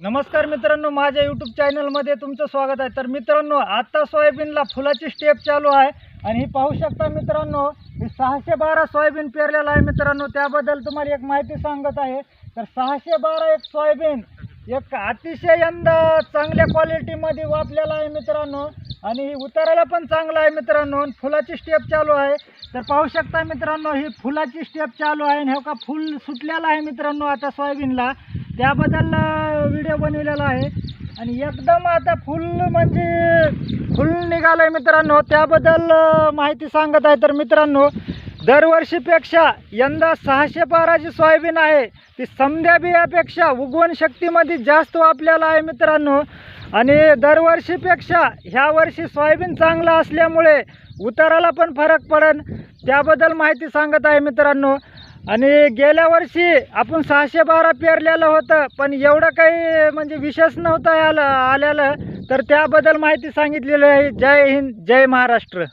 नमस्कार मित्रांनो माझ्या यूट्यूब चॅनलमध्ये तुमचं स्वागत आहे. तर मित्रांनो आता सोयाबीनला फुलाची स्टेप चालू आहे. आणि ही पाहू शकता मित्रांनो हे सहाशे बारा सोयाबीन पेरलेलं आहे मित्रांनो. त्याबद्दल तुम्हाला एक माहिती सांगत आहे. तर सहाशे बारा एक सोयाबीन एक अतिशय यंदा चांगल्या क्वालिटीमध्ये वापलेला आहे मित्रांनो. आणि उतारायला पण चांगला आहे मित्रांनो. आणि फुलाची स्टेप चालू आहे. तर पाहू शकता मित्रांनो ही फुलाची स्टेप चालू आहे. आणि हे का फुल सुटलेला आहे मित्रांनो आता सोयाबीनला. त्याबद्दल व्हिडिओ बनवलेला आहे. आणि एकदम आता फुल म्हणजे फुल निघालं आहे मित्रांनो. त्याबद्दल माहिती सांगत आहे तर मित्रांनो दरवर्षीपेक्षा यंदा सहाशे बाराची सोयाबीन आहे. ती समद्या बियापेक्षा उगवण शक्तीमध्ये जास्त वापलेला आहे मित्रांनो. आणि दरवर्षीपेक्षा ह्या वर्षी सोयाबीन चांगलं असल्यामुळे उताराला पण फरक पडेल त्याबद्दल माहिती सांगत आहे मित्रांनो. आणि गेल्या वर्षी आपण सहाशे बारा पेरलेलं होतं पण एवढं काही म्हणजे विशेष नव्हतं आलं आलेलं. तर त्याबद्दल माहिती सांगितलेली आहे. जय हिंद जय महाराष्ट्र.